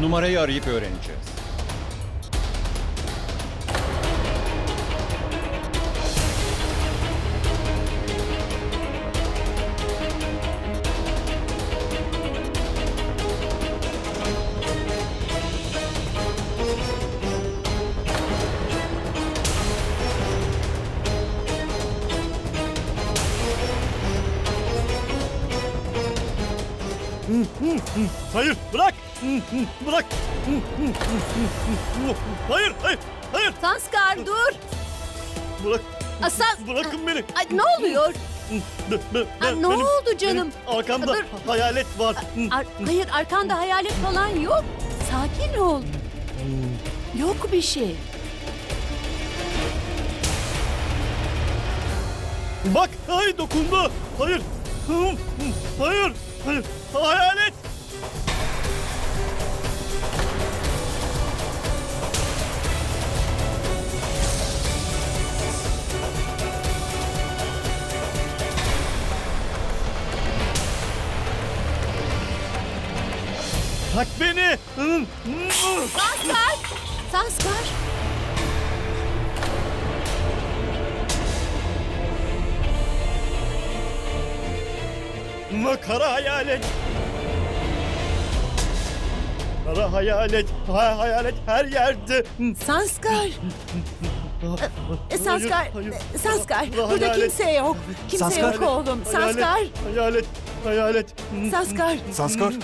Numarayı arayıp öğreneceğiz. Hayır bırak. Bırak. Hayır hayır hayır. Sanskar dur. Bırak. Aslan. Bırakın beni. Ay, ne oluyor? Ben- ben- ne benim- oldu canım? benim arkamda Dur. hayalet var. Ar- hayır arkanda hayalet falan yok. Sakin ol. Yok bir şey. Bak hayır dokundu. Hayır. Hayır. Hayır. Hayalet. Hayalet. Kara hayalet. Ha, hayalet her yerde. Sanskar. Sanskar. Hayır, Sanskar. Burada hayalet. kimse yok. Kimse Sanskar. yok oğlum. Sanskar. Hayalet. Hayalet. Sanskar. Sanskar.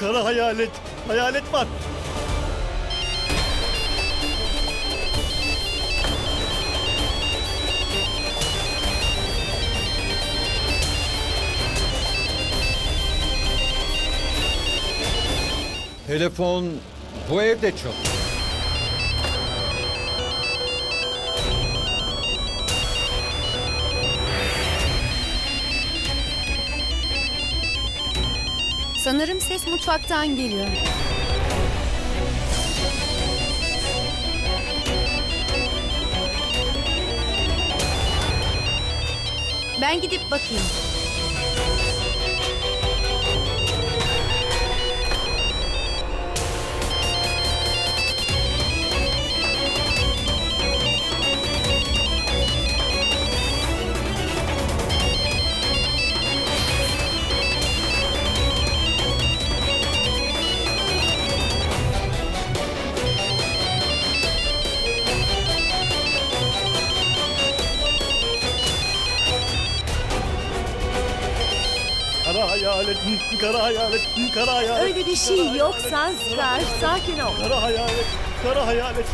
Kara hayalet. Hayalet var. Telefon bu evde çalıyor. Sanırım ses mutfaktan geliyor. Ben gidip bakayım. Kara hayalet. Kara hayalet. Öyle bir şey yok Sanskar. Sakin ol. Kara hayalet. Kara hayalet.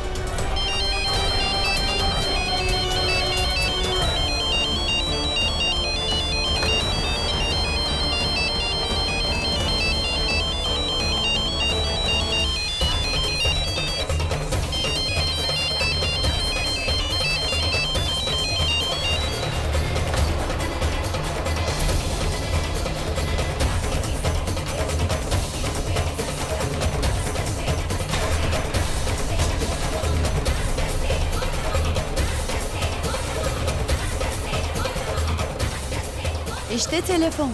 Telefon.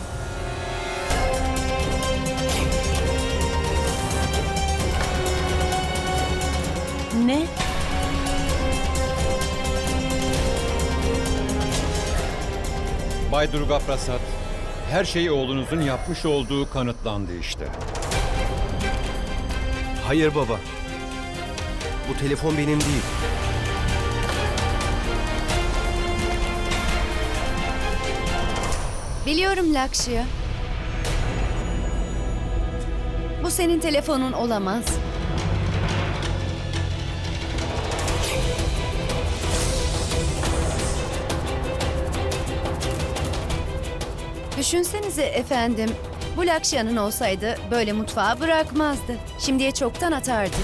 Ne? Bay Durga Prasad, her şeyi oğlunuzun yapmış olduğu kanıtlandı işte. Hayır baba. Bu telefon benim değil. Biliyorum Lakşya. Bu senin telefonun olamaz. Düşünsenize efendim, bu Lakşya'nın olsaydı böyle mutfağı bırakmazdı. Şimdiye çoktan atardı.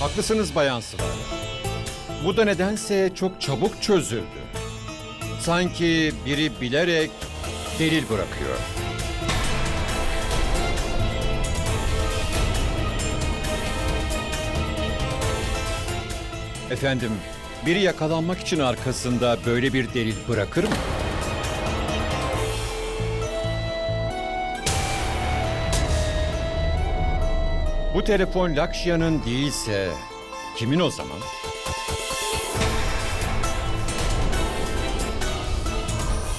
Haklısınız Bayan Sıla. Bu da nedense çok çabuk çözüldü. Sanki biri bilerek delil bırakıyor. Efendim, biri yakalanmak için arkasında böyle bir delil bırakır mı? Bu telefon Lakşya'nın değilse kimin o zaman?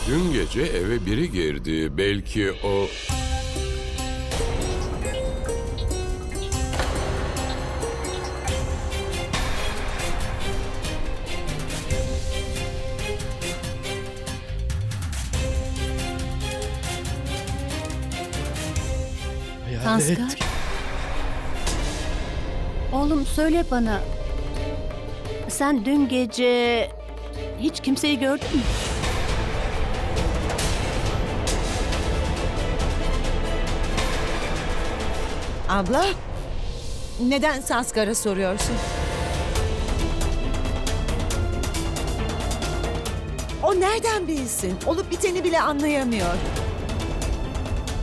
Dün gece eve biri girdi. Belki o... Hayalet. Sanskar. Oğlum söyle bana. Sen dün gece hiç kimseyi gördün mü? Abla, neden Sanskar'a soruyorsun? O nereden bilsin? Olup biteni bile anlayamıyor.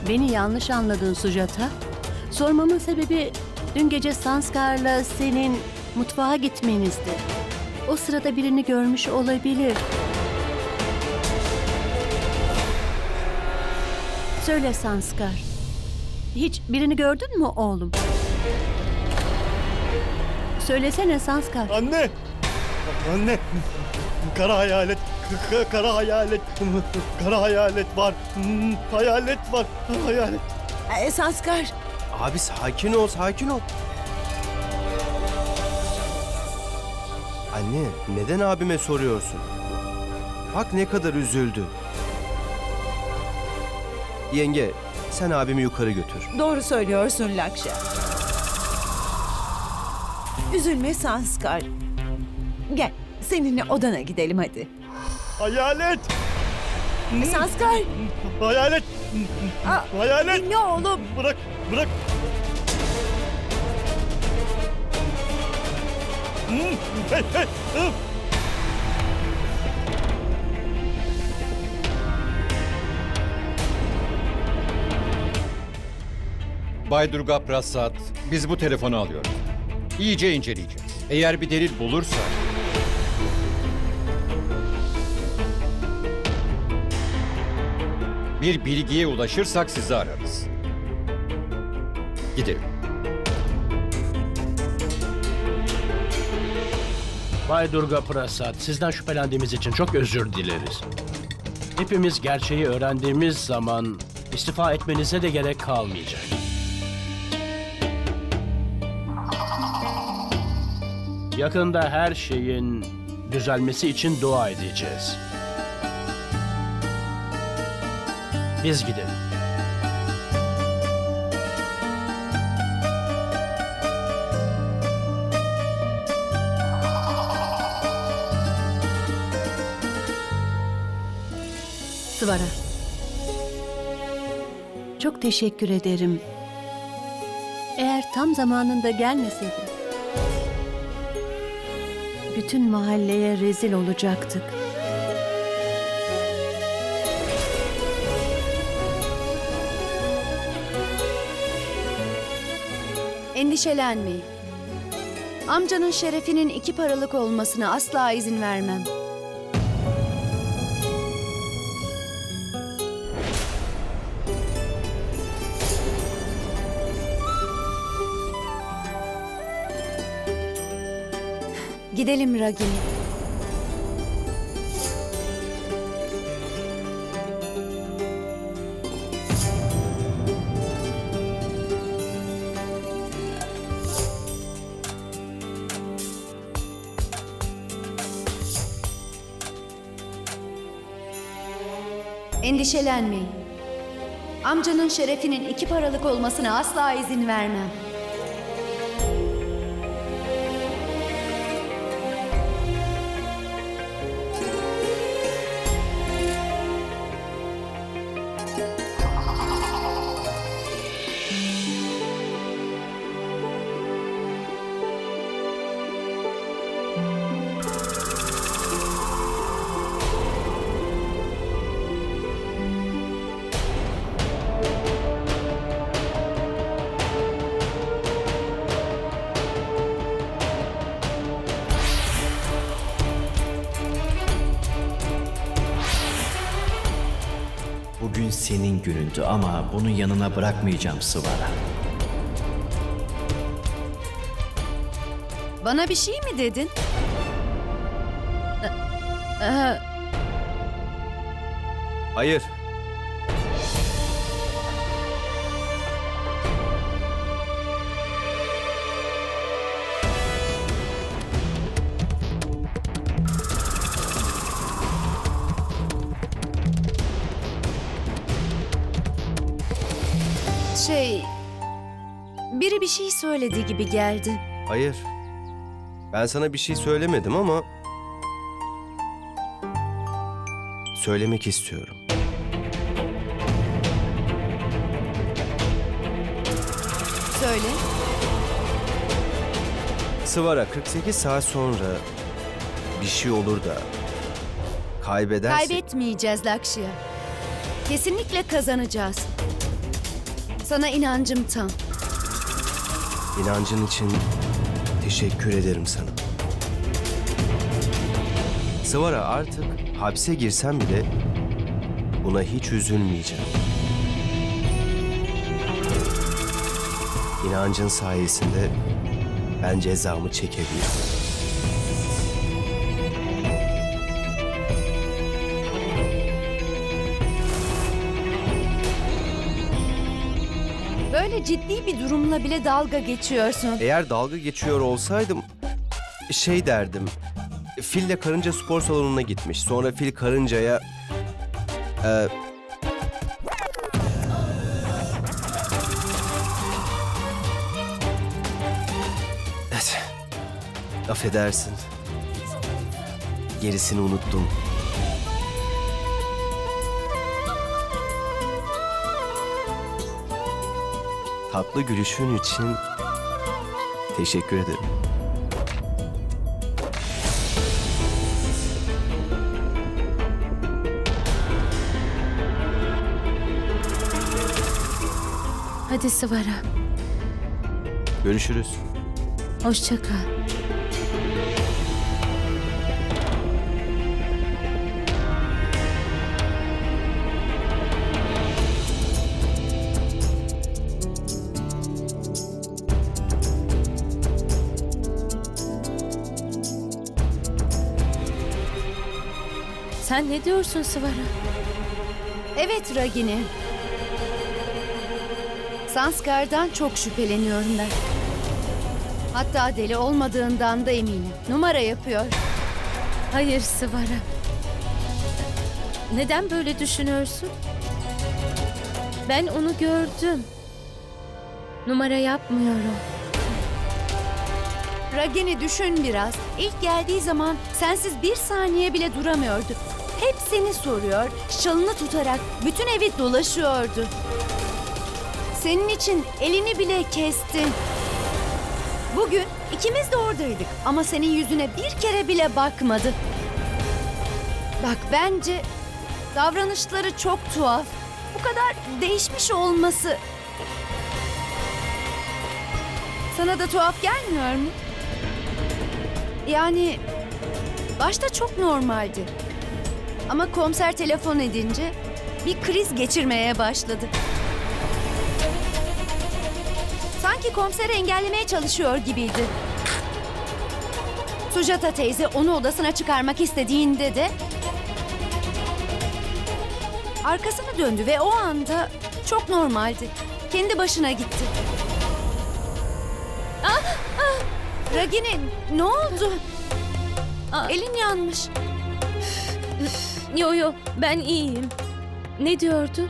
Beni yanlış anladın Sujata. Sormamın sebebi dün gece Sanskar'la senin mutfağa gitmenizdi. O sırada birini görmüş olabilir. Söyle Sanskar. Hiç birini gördün mü oğlum? Söylesene Sanskar. Anne. Anne. Kara hayalet. Kara hayalet. Kara hayalet var. Hayalet var. Hayalet. Ee, Sanskar, Abi sakin ol, sakin ol. Anne, neden abime soruyorsun? Bak ne kadar üzüldü. Yenge, sen abimi yukarı götür. doğru söylüyorsun Lakşa. Üzülme Sanskar. Gel, seninle odana gidelim hadi. Hayalet. Sanskar, Hayalet. Aa, Hayalet. dinle oğlum. Bırak. Bırak. Hmm, hey, hey, Bay Durga Prasad, biz bu telefonu alıyoruz. İyice inceleyeceğiz. Eğer bir delil bulursak... Bir bilgiye ulaşırsak sizi ararız. Gidelim. Bay Durga Prasad, sizden şüphelendiğimiz için çok özür dileriz. Hepimiz gerçeği öğrendiğimiz zaman istifa etmenize de gerek kalmayacak. Yakında her şeyin düzelmesi için dua edeceğiz. Biz gidelim. Sıvara. Çok teşekkür ederim. Eğer tam zamanında gelmeseydim... ...bütün mahalleye rezil olacaktık. Endişelenmeyin. Amcanın şerefinin iki paralık olmasına asla izin vermem. Gidelim Ragini. Endişelenmeyin. Amcanın şerefinin iki paralık olmasına asla izin vermem. son günündü ama bunu yanına bırakmayacağım Sıvara. Bana bir şey mi dedin? Ee, e, Hayır. Söylediği gibi geldi. Hayır. Ben sana bir şey söylemedim ama... Söylemek istiyorum. Söyle. Sıvara 48 saat sonra bir şey olur da kaybedersek... Kaybetmeyeceğiz Lakşya. Kesinlikle kazanacağız. Sana inancım tam. İnancın için teşekkür ederim sana. Sıvara artık hapse girsem bile buna hiç üzülmeyeceğim. İnancın sayesinde ben cezamı çekebilirim. Böyle ciddi bir durumla bile dalga geçiyorsun. Eğer dalga geçiyor olsaydım şey derdim. Fille karınca spor salonuna gitmiş. Sonra fil karıncaya e, Evet. Affedersin. Gerisini unuttum. Tatlı gülüşün için teşekkür ederim. Hadi Sıvara. Görüşürüz. Hoşça kal. Sen ne diyorsun Sıvara? Evet Ragini. Sanskar'dan çok şüpheleniyorum ben. Hatta deli olmadığından da eminim. Numara yapıyor. Hayır Sıvara. Neden böyle düşünüyorsun? Ben onu gördüm. Numara yapmıyorum. Ragini düşün biraz. İlk geldiği zaman sensiz bir saniye bile duramıyordu. Hep seni soruyor, şalını tutarak bütün evi dolaşıyordu. Senin için elini bile kesti. Bugün ikimiz de oradaydık ama senin yüzüne bir kere bile bakmadı. Bak bence davranışları çok tuhaf. Bu kadar değişmiş olması sana da tuhaf gelmiyor mu? Yani başta çok normaldi. Ama komiser telefon edince bir kriz geçirmeye başladı. Sanki komiseri engellemeye çalışıyor gibiydi. Sujata teyze onu odasına çıkarmak istediğinde de arkasını döndü ve o anda çok normaldi. Kendi başına gitti. Ah, ah! Ragini ne oldu? Aa. Elin yanmış. Yo yo ben iyiyim. Ne diyordun?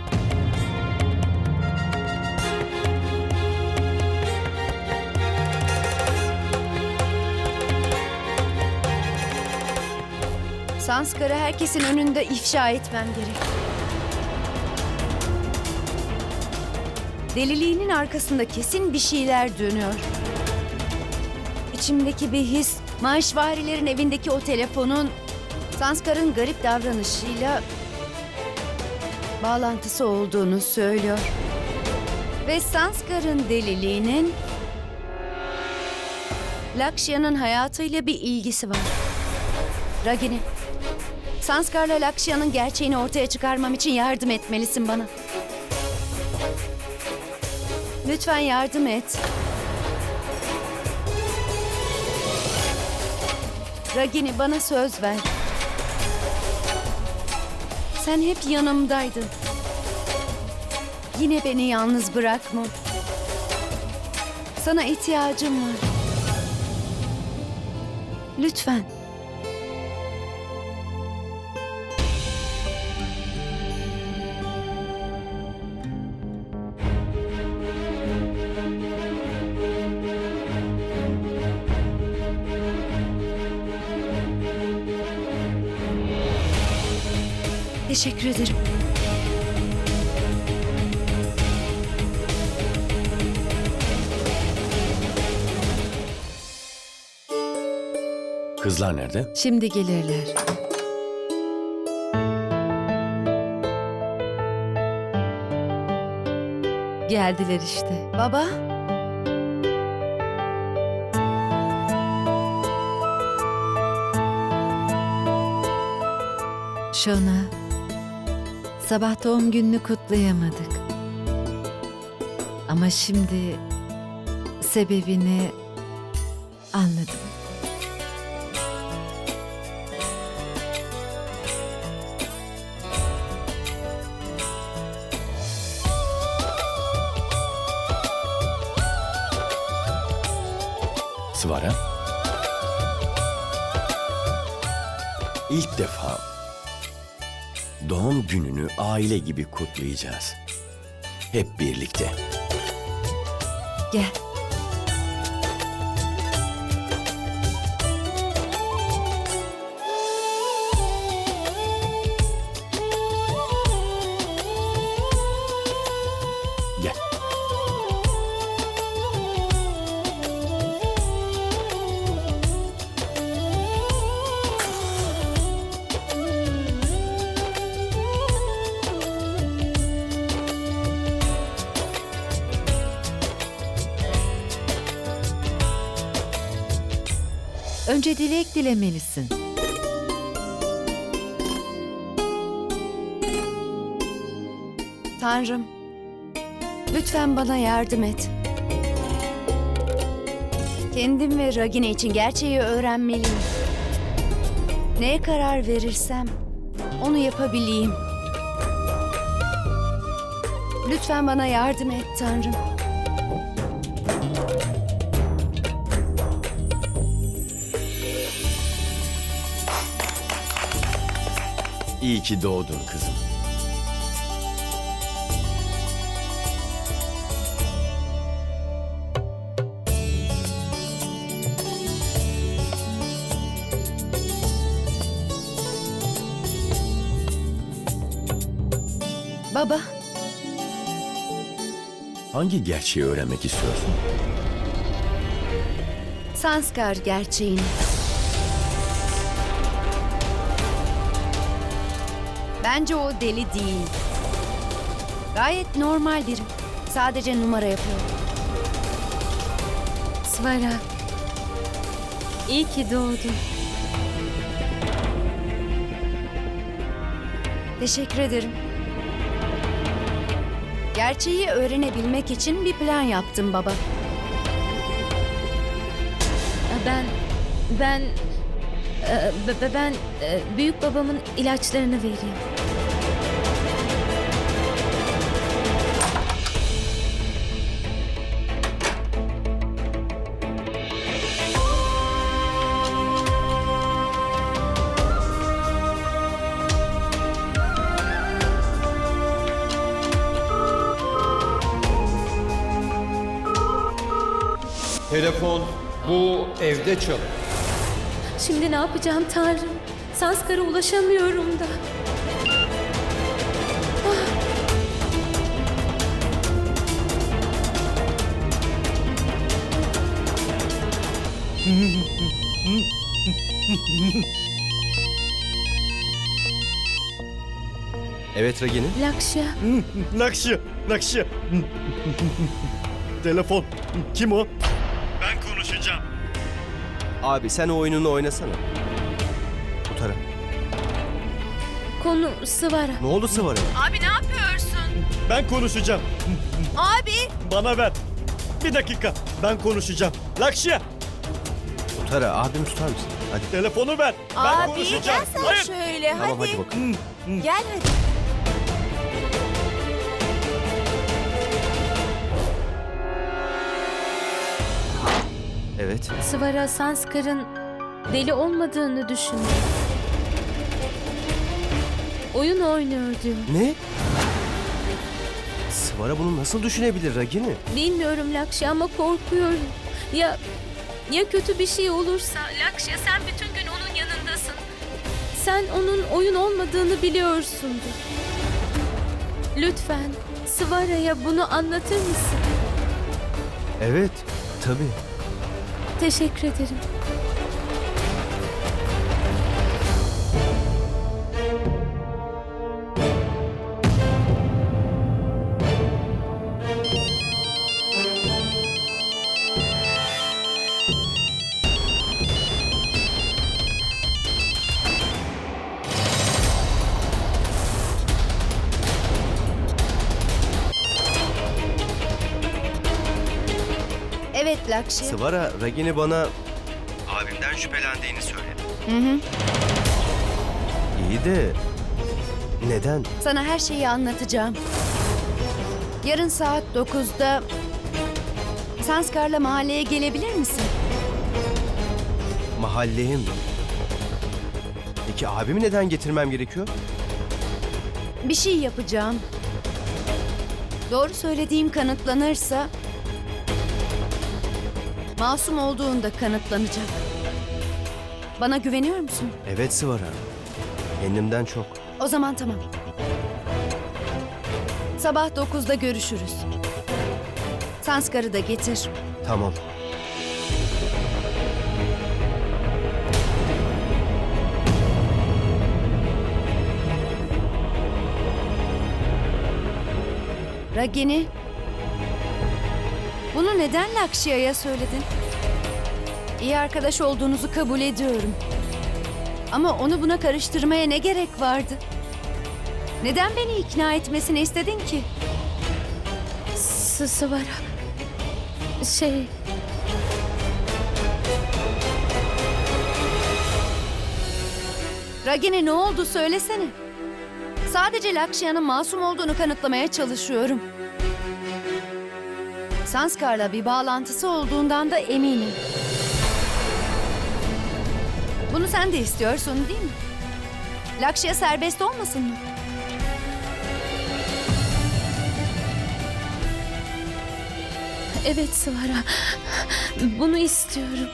Sanskar'ı herkesin önünde ifşa etmem gerek. Deliliğinin arkasında kesin bir şeyler dönüyor. İçimdeki bir his, Mahişvarilerin evindeki o telefonun Sanskar'ın garip davranışıyla bağlantısı olduğunu söylüyor. Ve Sanskar'ın deliliğinin Lakshya'nın hayatıyla bir ilgisi var. Ragini, Sanskar'la Lakshya'nın gerçeğini ortaya çıkarmam için yardım etmelisin bana. Lütfen yardım et. Ragini bana söz ver. Sen hep yanımdaydın. Yine beni yalnız bırakma. Sana ihtiyacım var. Lütfen. Teşekkür ederim. Kızlar nerede? Şimdi gelirler. Geldiler işte. Baba, Şona, sabah doğum gününü kutlayamadık. Ama şimdi sebebini anladım. Gününü aile gibi kutlayacağız. Hep birlikte. Gel. Önce dilek dilemelisin. Tanrım. Lütfen bana yardım et. Kendim ve Ragini için gerçeği öğrenmeliyim. Neye karar verirsem onu yapabileyim. Lütfen bana yardım et Tanrım. İyi ki doğdun kızım. Baba, Hangi gerçeği öğrenmek istiyorsun? Sanskar gerçeğini. Bence o deli değil. Gayet normal biri. Sadece numara yapıyor. Svara, iyi ki doğdun. Teşekkür ederim. Gerçeği öğrenebilmek için bir plan yaptım baba. Ben ben e, be- ben e, büyük babamın ilaçlarını vereyim. Çalıyor. Şimdi ne yapacağım Tanrım? Sanskar'a ulaşamıyorum da. Evet Ragini. Lakşa. Nakşı, Nakşı. Telefon. Kim o? Konuşacağım. Abi sen o oyununu oynasana. Bu taraf. Konu Sıvara. Ne oldu Sıvara? Ben konuşacağım. Abi! Bana ver. Bir dakika. Ben konuşacağım. Lakşya. Tara abimi tutar mısın? Hadi. Telefonu ver. Ben Abi gel konuşacağım. sen Hayır. şöyle Tamam hadi. hadi bakalım. Gel hadi. Evet. Svara Sanskar'ın deli olmadığını düşünüyor. Oyun oynuyor diyor. Ne? Sıvara bunu nasıl düşünebilir Ragini? Bilmiyorum Lakşya ama korkuyorum. Ya ya kötü bir şey olursa Lakşya sen bütün gün onun yanındasın. Sen onun oyun olmadığını biliyorsundur. Lütfen Svara'ya bunu anlatır mısın? Evet. Tabii. Teşekkür ederim. Lakşya. Sıvara Ragini bana abimden şüphelendiğini söyledi. Hı hı. İyi de neden? Sana her şeyi anlatacağım. Yarın saat 9'da Sanskar'la mahalleye gelebilir misin? Mahalleye mi? Peki abimi neden getirmem gerekiyor? Bir şey yapacağım. Doğru söylediğim kanıtlanırsa masum olduğunda kanıtlanacak. Bana güveniyor musun? Evet Sıvara. Kendimden çok. O zaman tamam. Sabah 9'da görüşürüz. Sanskar'ı da getir. Tamam. Ragini. Bunu neden Lakşya'ya söyledin? İyi arkadaş olduğunuzu kabul ediyorum. Ama onu buna karıştırmaya ne gerek vardı? Neden beni ikna etmesini istedin ki? S Svara. Şey... Ragini ne oldu söylesene. Sadece Lakşya'nın masum olduğunu kanıtlamaya çalışıyorum. Sanskar'la bir bağlantısı olduğundan da eminim. Bunu sen de istiyorsun değil mi? Lakşya serbest olmasın mı? Evet Svara. Bunu istiyorum.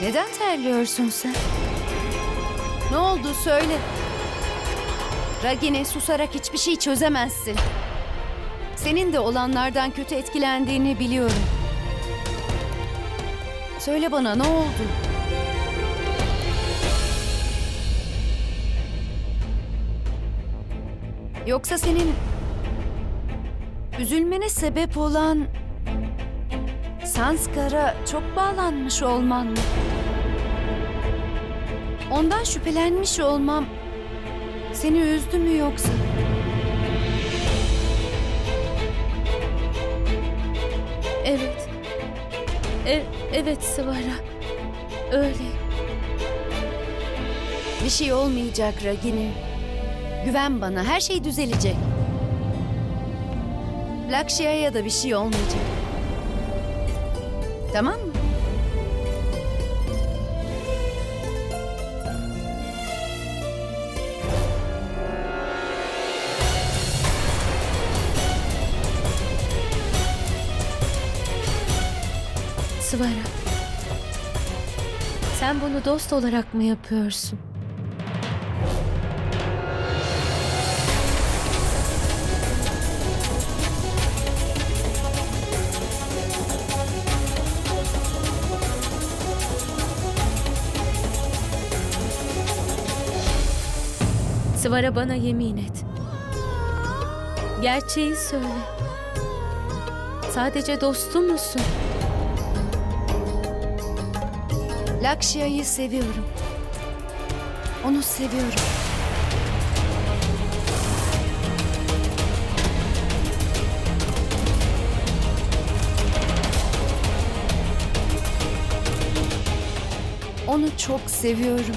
Neden terliyorsun sen? Ne oldu söyle. Ragini susarak hiçbir şey çözemezsin. Senin de olanlardan kötü etkilendiğini biliyorum. Söyle bana ne oldu? Yoksa senin üzülmene sebep olan Sanskar'a çok bağlanmış olman mı? Ondan şüphelenmiş olmam seni üzdü mü yoksa? Evet. E evet Svara. Öyle. Bir şey olmayacak Ragini. Güven bana her şey düzelecek. Lakşya'ya da bir şey olmayacak. Tamam mı? Svara. Sen bunu dost olarak mı yapıyorsun? Svara bana yemin et. Gerçeği söyle. Sadece dostum musun? Lakshya'yı seviyorum. Onu seviyorum. Onu çok seviyorum.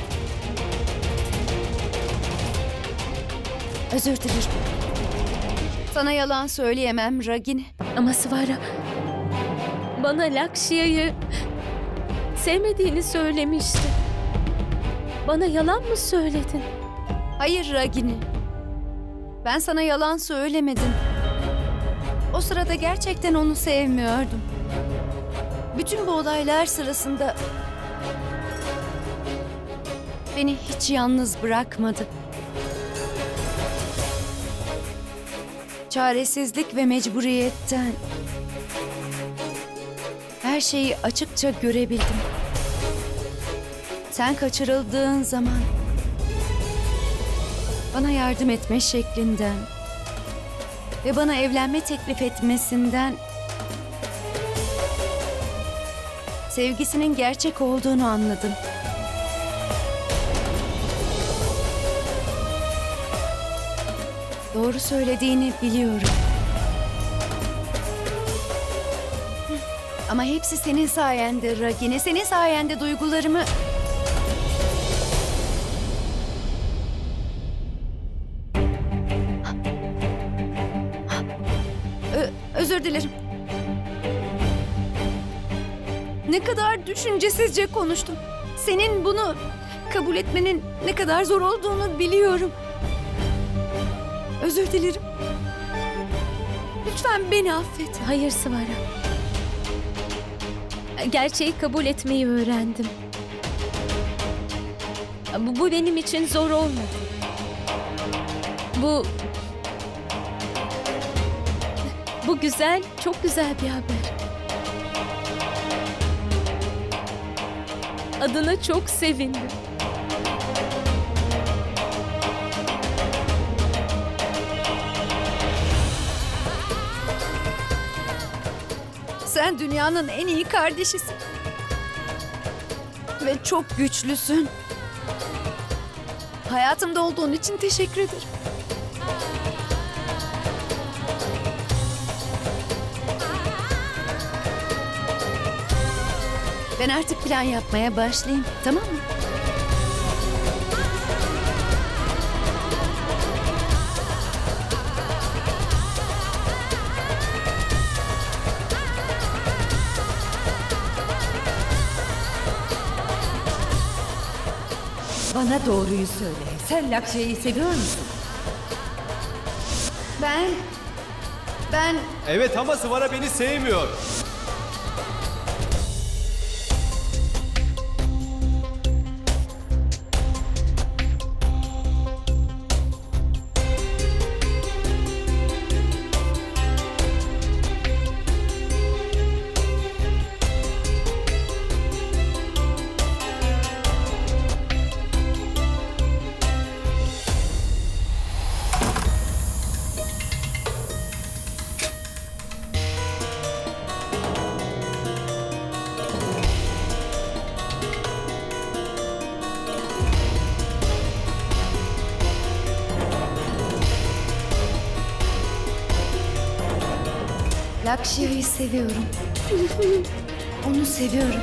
Özür dilerim. Sana yalan söyleyemem Ragini. Ama Svara, bana Lakshya'yı sevmediğini söylemişti. Bana yalan mı söyledin? Hayır Ragini. Ben sana yalan söylemedim. O sırada gerçekten onu sevmiyordum. Bütün bu olaylar sırasında beni hiç yalnız bırakmadı. Çaresizlik ve mecburiyetten her şeyi açıkça görebildim. Sen kaçırıldığın zaman bana yardım etme şeklinden ve bana evlenme teklif etmesinden sevgisinin gerçek olduğunu anladım. Doğru söylediğini biliyorum. Ama hepsi senin sayende Ragini. Senin sayende duygularımı... düşüncesizce konuştum. Senin bunu kabul etmenin ne kadar zor olduğunu biliyorum. Özür dilerim. Lütfen beni affet. Hayır Svara. Gerçeği kabul etmeyi öğrendim. Bu, bu benim için zor olmadı. Bu... Bu güzel, çok güzel bir haber. Adına çok sevindim. Sen dünyanın en iyi kardeşisin. Ve çok güçlüsün. Hayatımda olduğun için teşekkür ederim. Ben artık plan yapmaya başlayayım. Tamam mı? Bana doğruyu söyle. Sen Lakşya'yı seviyor musun? Ben... Ben... Evet ama Sıvara beni sevmiyor. Seviyorum. Onu seviyorum.